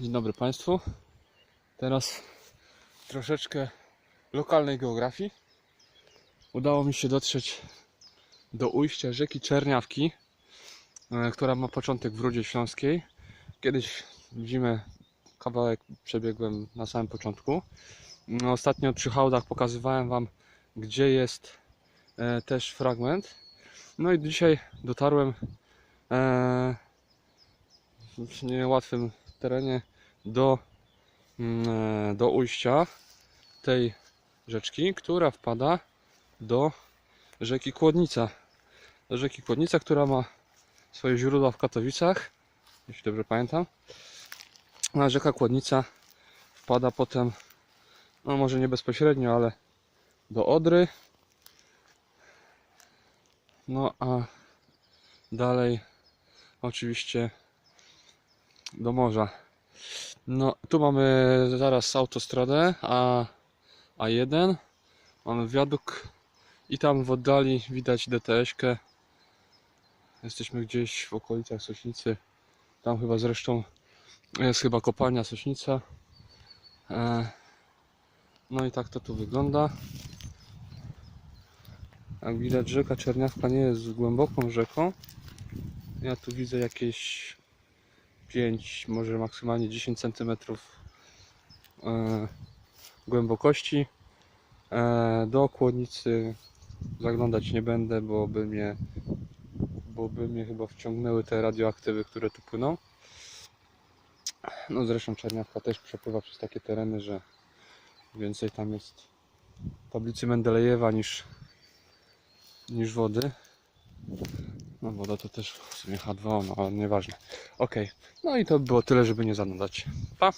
Dzień dobry Państwu. Teraz troszeczkę lokalnej geografii. Udało mi się dotrzeć do ujścia rzeki Czerniawki, e, która ma początek w Rudzie Śląskiej. Kiedyś w zimę kawałek przebiegłem na samym początku. No, Ostatnio przy hałdach pokazywałem Wam, gdzie jest e, też fragment. No i dzisiaj dotarłem e, w niełatwym terenie do, mm, e, do ujścia tej rzeczki, która wpada do rzeki Kłodnica. Do rzeki Kłodnica, która ma swoje źródła w Katowicach, jeśli dobrze pamiętam. A rzeka Kłodnica wpada potem, no może nie bezpośrednio, ale do Odry. No a dalej oczywiście do morza. No, tu mamy zaraz autostradę A, A1. Mamy wiaduk i tam w oddali widać DTS-kę. Jesteśmy gdzieś w okolicach Sośnicy. Tam chyba zresztą jest chyba kopalnia Sośnica. E, No i tak to tu wygląda. Jak widać rzeka Czerniawka nie jest głęboką rzeką. Ja tu widzę jakieś 5, może maksymalnie 10 cm e, głębokości. E, do kłodnicy zaglądać nie będę, bo by mnie, bo by mnie chyba wciągnęły te radioaktywy, które tu płyną. No zresztą Czerniawka też przepływa przez takie tereny, że więcej tam jest tablicy Mendelejewa niż, niż wody. No woda to też w sumie H2O, no ale nieważne. Okej, no i to było tyle, żeby nie zanudzać. Pa!